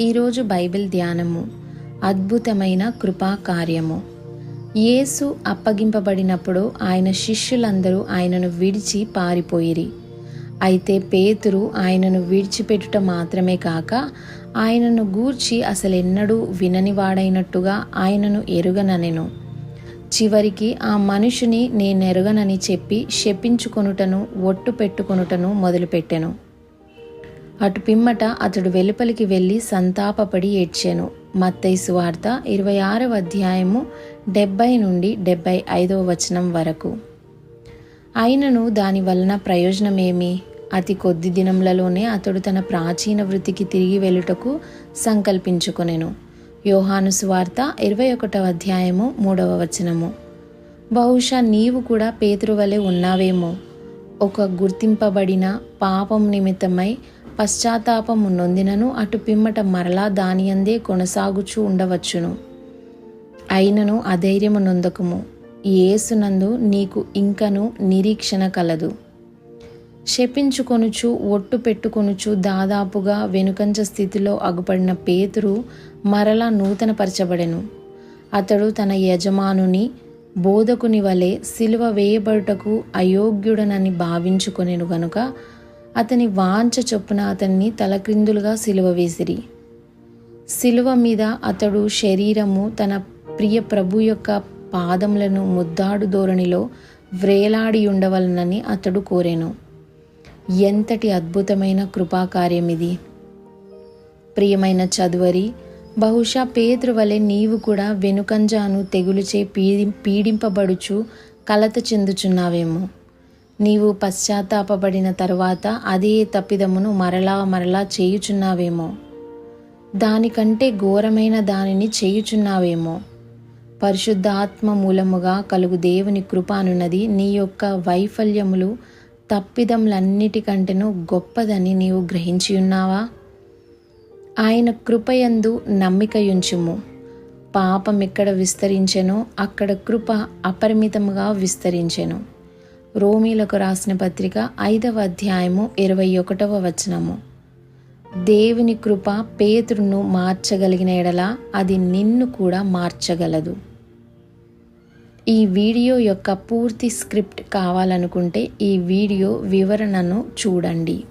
ఈరోజు బైబిల్ ధ్యానము అద్భుతమైన కృపా కార్యము. యేసు అప్పగింపబడినప్పుడు ఆయన శిష్యులందరూ ఆయనను విడిచి పారిపోయిరి. అయితే పేతురు ఆయనను విడిచిపెట్టుట మాత్రమే కాక ఆయనను గూర్చి అసలెన్నడూ విననివాడైనట్టుగా ఆయనను ఎరుగననెను. చివరికి ఆ మనుషుని నేనెరగనని చెప్పి శపించుకొనుటను ఒట్టు పెట్టుకొనుటను మొదలుపెట్టెను. అటు పిమ్మట అతడు వెలుపలికి వెళ్ళి సంతాపపడి ఏడ్చాను. మత్తైసు వార్త ఇరవై ఆరవ అధ్యాయము డెబ్బై నుండి డెబ్బై ఐదవ వచనం వరకు. అయినను దాని వలన ప్రయోజనమేమి? అతి కొద్ది దినములలోనే అతడు తన ప్రాచీన వృత్తికి తిరిగి వెళ్ళుటకు సంకల్పించుకొనెను. యోహాను సువార్త ఇరవై ఒకటవ అధ్యాయము మూడవ వచనము. బహుశా నీవు కూడా పేతురు వలె ఉన్నావేమో. ఒక గుర్తింపబడిన పాపం నిమిత్తమై పశ్చాత్తాపము నొందినను అటు పిమ్మట మరలా దానియందే కొనసాగుచూ ఉండవచ్చును. అయినను అధైర్యము నొందకము. ఏసునందు నీకు ఇంకను నిరీక్షణ కలదు. శపించుకొనుచు ఒట్టు పెట్టుకొనుచు దాదాపుగా వెనుకంచ స్థితిలో అగుపడిన పేతురు మరలా నూతనపరచబడెను. అతడు తన యజమానుని బోధకుని వలె సిలువ వేయబడుటకు అయోగ్యుడనని భావించుకొనెను గనుక అతని వాంచ చొప్పున అతన్ని తలక్రిందులుగా సిలువ వేసిరి. సిలువ మీద అతడు శరీరము తన ప్రియ ప్రభు యొక్క పాదములను ముద్దాడు ధోరణిలో వ్రేలాడి ఉండవలనని అతడు కోరాను. ఎంతటి అద్భుతమైన కృపాకార్యం ఇది ప్రియమైన చదువరి బహుశా పేదరు వలె నీవు కూడా వెనుకంజాను తెగులుచే పీడి పీడింపబడుచు కలత చెందుచున్నావేమో. నీవు పశ్చాత్తాపబడిన తరువాత అదే తప్పిదమును మరలా మరలా చేయుచున్నావేమో. దానికంటే ఘోరమైన దానిని చేయుచున్నావేమో. పరిశుద్ధాత్మ మూలముగా కలుగు దేవుని కృప అనున్నది నీ యొక్క వైఫల్యములు తప్పిదములన్నిటికంటేనూ గొప్పదని నీవు గ్రహించి ఉన్నావా? ఆయన కృపయందు నమ్మికయుంచుము. పాపం ఎక్కడ విస్తరించెనో అక్కడ కృప అపరిమితముగా విస్తరించెను. రోమీలకు రాసిన పత్రిక ఐదవ అధ్యాయము ఇరవై ఒకటవ వచనము. దేవుని కృప పేతురును మార్చగలిగిన ఎడల అది నిన్ను కూడా మార్చగలదు. ఈ వీడియో యొక్క పూర్తి స్క్రిప్ట్ కావాలనుకుంటే ఈ వీడియో వివరణను చూడండి.